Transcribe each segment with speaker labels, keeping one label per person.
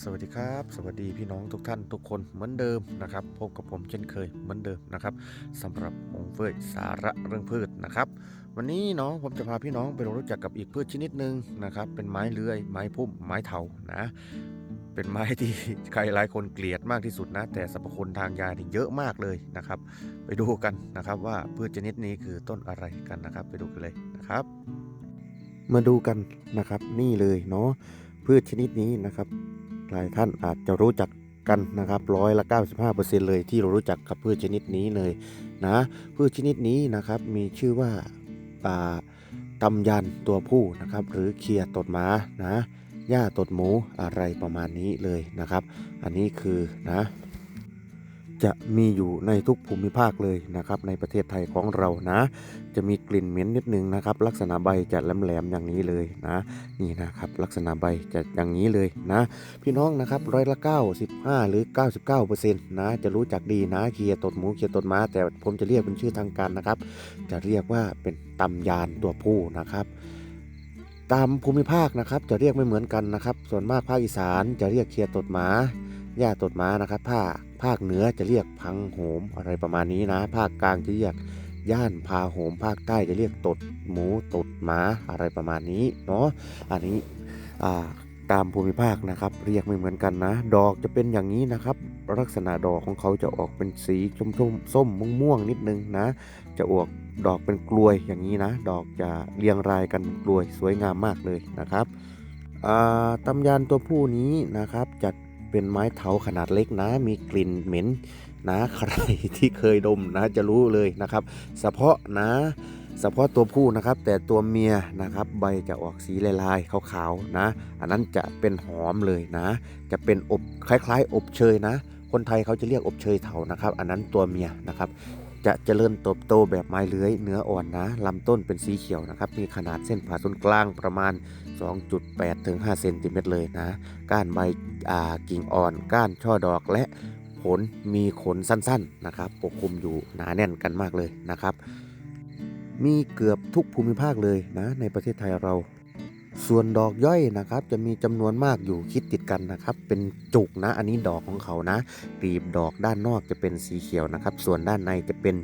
Speaker 1: สวัสดีครับ สวัสดีพี่น้องทุกท่านทุกคนเหมือนเดิมนะครับพบกับผมเช่นเคยเหมือนเดิมนะครับสำหรับหงเฟยสาระเรื่องพืชนะครับ วันนี้เนาะผมจะพาพี่น้องไปรู้จักกับอีกพืชชนิดหนึ่งนะครับ เป็นไม้เลื้อย ไม้พุ่มไม้เถานะเป็นไม้ที่ใครหลายคนเกลียดมากที่สุดนะ แต่สรรพคุณทางยานี่เยอะมากเลยนะครับ ไปดูกันนะครับว่าพืชชนิดนี้คือต้นอะไรกันนะครับ ไปดูกันเลยนะครับ มาดูกันนะครับนี่เลยเนาะพืชชนิดนี้นะครับ หลายท่านอาจจะรู้จักกันนะครับร้อยละ 95%เลยที่เรารู้จักกับพืชชนิดนี้เลยนะพืชชนิดนี้นะครับมีชื่อว่าอ่าตำยันตัวผู้นะครับหรือเคลียตดหมานะหญ้าตดหมูอะไรประมาณนี้เลยนะครับ อันนี้คือนะ จะมีอยู่ในทุกภูมิภาคเลยนะครับ ในประเทศไทยของเรานะ จะมีกลิ่นเหม็นนิดนึงนะครับ ลักษณะใบจะแหลมๆอย่างนี้เลยนะ นี่นะครับ ลักษณะใบจะอย่างนี้เลยนะ พี่น้องนะครับร้อยละ 95 หรือ 99%นะจะรู้จักดีนะเคียตดหมูเคียตดม้า แต่ผมจะเรียกเป็นชื่อทางการนะครับ จะเรียกว่าเป็นตำยานตัวผู้นะครับตามภูมิภาคนะครับจะเรียกไม่เหมือนกันนะครับ ส่วนมากภาคอีสานจะเรียกเคียตดหมา ย่าตดม้านะครับภาคภาคเหนือจะเรียกพังโหมอะไรประมาณนี้นะ ภาคกลางจะเรียกย่านพาโหม ภาคใต้จะเรียกตดหมูตดหมาอะไรประมาณนี้เนาะอันนี้ตามภูมิภาคนะครับ เรียกไม่เหมือนกันนะ ดอกจะเป็นอย่างนี้นะครับ ลักษณะดอกของเขาจะออกเป็นสีชมส้มส้มม่วงๆนิดนึงนะ จะออกดอกเป็นกลวยอย่างนี้นะ ดอกจะเรียงรายกันกลวยสวยงามมากเลยนะครับอ่าตำยานตัวผู้นี้นะครับจะ เป็นไม้เถาขนาดเล็กนะ มีกลิ่นเหม็นนะใครที่เคยดมนะจะรู้เลยนะครับเฉพาะนะเฉพาะตัวผู้นะครับ แต่ตัวเมียนะครับ ใบจะออกสีลายๆขาวๆนะ อันนั้นจะเป็นหอมเลยนะ จะเป็นอบคล้าย ๆ อบเชยนะ คนไทยเขาจะเรียกอบเชยเถานะครับ อันนั้นตัวเมียนะครับ จะเจริญเติบโตแบบไม้เลื้อยเนื้ออ่อนนะลำต้นเป็นสีเขียวนะครับ มีขนาดเส้นผ่าศูนย์กลางประมาณ 2.8ถึง5เซนติเมตรเลยนะ ก้านใบกิ่งอ่อน ก้านช่อดอกและผลมีขนสั้นๆนะครับ ปกคลุมอยู่หนาแน่นกันมากเลยนะครับ มีเกือบทุกภูมิภาคเลยนะในประเทศไทยเรา ส่วนดอกย่อยนะครับ จะมีจำนวนมากอยู่คิดติดกันนะครับ เป็นจุกนะ อันนี้ดอกของเขานะกลีบดอกด้านนอกจะเป็นสีเขียวนะครับ ส่วนด้านในจะเป็น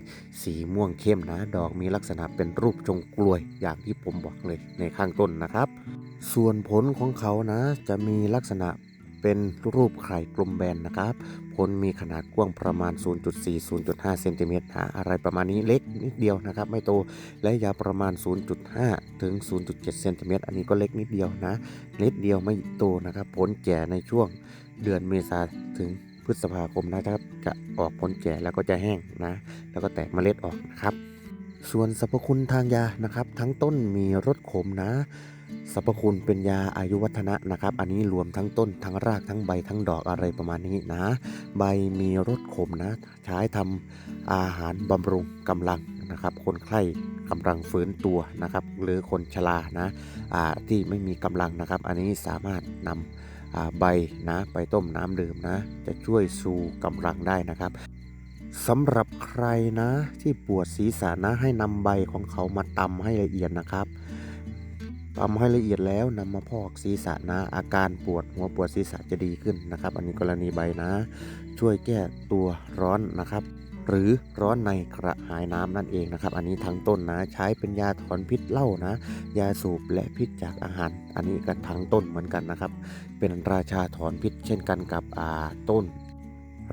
Speaker 1: สีม่วงเข้มนะ ดอกมีลักษณะเป็นรูปทรงกลวยอย่างที่ผมบอกเลยในข้างต้นนะครับ ส่วนผลของเขานะ จะมีลักษณะเป็นรูปไข่กลมแบนนะครับ ผลมีขนาดกว้างประมาณ 0.4-0.5เซนติเมตรนะอะไรประมาณนี้เล็กนิดเดียวนะครับ ไม่โตและยาวประมาณ 0.5 ถึง 0.7เซนติเมตรอันนี้ก็เล็กนิดเดียวนะนิดเดียวไม่โตนะครับ ผลแก่ในช่วงเดือนเมษาถึงพฤษภาคมนะครับ จะออกผลแก่แล้วก็จะแห้งนะ แล้วก็แตกเมล็ดออกนะครับ ส่วนสรรพคุณทางยานะครับ ทั้งต้นมีรสขมนะ สรรพคุณเป็นยาอายุวัฒนะนะครับ อันนี้รวมทั้งต้นทั้งรากทั้งใบทั้งดอกอะไรประมาณนี้นะ ใบมีรสขมนะ ใช้ทำอาหารบำรุงกำลังนะครับ คนไข้กำลังฟื้นตัวนะครับ หรือคนชรานะาที่ไม่มีกำลังนะครับ อันนี้สามารถนำอ่าใบนะไปต้มน้ำดื่มนะ จะช่วยสูกำลังได้นะครับสำหรับใครนะที่ปวดศีรษะนะให้นำใบของเขามาตำให้ละเอียดนะครับ ตำให้ละเอียดแล้วนำมาพอกศีรษะนะอาการปวดหัวปวดศีรษะจะดีขึ้นนะครับ อันนี้กรณีใบนะ ช่วยแก้ตัวร้อนนะครับ หรือร้อนในกระหายน้ำนั่นเองนะครับ อันนี้ทั้งต้นนะใช้เป็นยาถอนพิษเหล้านะ ยาสูบและพิษจากอาหาร อันนี้ก็ทั้งต้นเหมือนกันนะครับ เป็นราชาถอนพิษเช่นกันกับอาต้น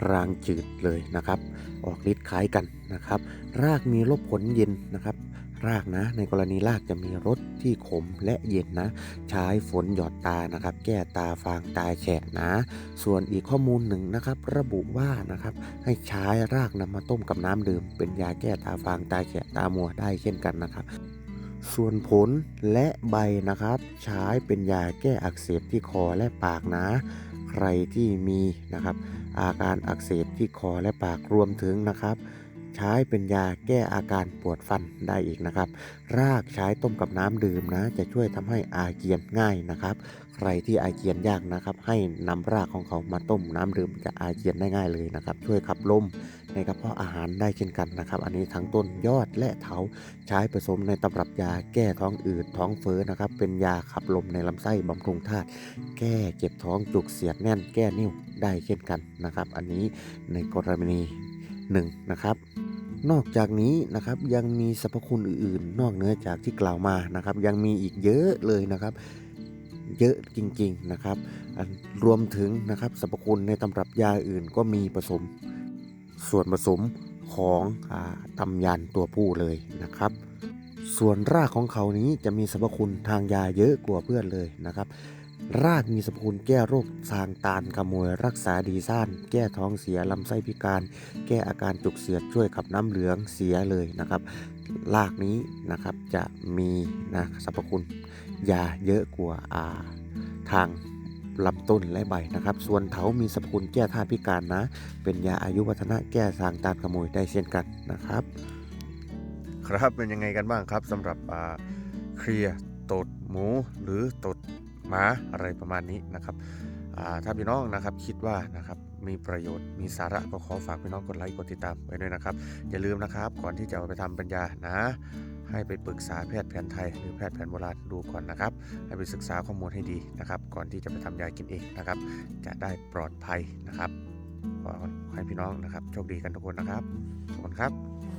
Speaker 1: รางจืดเลยนะครับ ออกฤทธิ์คล้ายกันนะครับ รากมีรสผลเย็นนะครับ รากนะ ในกรณีรากจะมีรสที่ขมและเย็นนะ ใช้ฝนหยอดตานะครับ แก้ตาฟางตาแฉะนะ ส่วนอีกข้อมูลหนึ่งนะครับ ระบุว่านะครับให้ใช้รากนำมาต้มกับน้ำดื่ม เป็นยาแก้ตาฟางตาแฉะตามัวได้เช่นกันนะครับส่วนผลและใบนะครับ ใช้เป็นยาแก้อักเสบที่คอและปากนะ ใครที่มีนะครับ อาการอักเสบที่คอและปากรวมถึงนะครับ ใช้เป็นยาแก้อาการปวดฟันได้อีกนะครับ รากใช้ต้มกับน้ำดื่มนะ จะช่วยทำให้อาเจียนง่ายนะครับ ใครที่อาเจียนยากนะครับ ให้นำรากของเขามาต้มน้ำดื่มจะอาเจียนได้ง่ายเลยนะครับ ช่วยขับลมในกระเพาะอาหารได้เช่นกันนะครับ อันนี้ทั้งต้นยอดและเถาใช้ผสมในตำรับยาแก้ท้องอืดท้องเฟ้อนะครับ เป็นยาขับลมในลำไส้บำรุงธาตุแก้เจ็บท้องจุกเสียดแน่นแก้นิ่วได้เช่นกันนะครับ อันนี้ในกรณีหนึ่งนะครับ นอกจากนี้นะครับยังมีสรรพคุณอื่นๆ นอกเหนือจากที่กล่าวมานะครับ ยังมีอีกเยอะเลยนะครับ เยอะจริงๆนะครับรวมถึงนะครับสรรพคุณในตำรับยาอื่นก็มีผสมส่วนผสมของอตำยันตัวผู้เลยนะครับ ส่วนรากของเขานี้จะมีสรรพคุณทางยาเยอะกว่าเพื่อนเลยนะครับ รากมีสรรพคุณแก้โรคทางตาลขโมยรักษาดีซ่าน แก้ท้องเสียลำไส้พิการ แก้อาการจุกเสียดช่วยขับน้ำเหลืองเสียเลยนะครับ รากนี้นะครับจะมีนะสรรพคุณยาเยอะกว่าอาทางลำต้นและใบนะครับ ส่วนเถามีสรรพคุณแก้ธาตุพิการนะ เป็นยาอายุวัฒนะแก้ทางตาลขโมยได้เช่นกันนะครับ ครับเป็นยังไงกันบ้างครับสำหรับเคลียร์ตดหมูหรือตด หมาอะไรประมาณนี้นะครับถ้าพี่น้องนะครับคิดว่านะครับมีประโยชน์มีสาระก็ขอฝากพี่น้องกดไลค์กดติดตามไว้ด้วยนะครับ อย่าลืมนะครับ ก่อนที่จะเอาไปทำปัญญานะ ให้ไปปรึกษาแพทย์แผนไทย หรือแพทย์แผนโบราณดูก่อนนะครับ ให้ไปศึกษาข้อมูลให้ดีนะครับ ก่อนที่จะไปทำยากินเองนะครับ จะได้ปลอดภัยนะครับขอให้พี่น้องนะครับโชคดีกันทุกคนนะครับขอบคุณครับ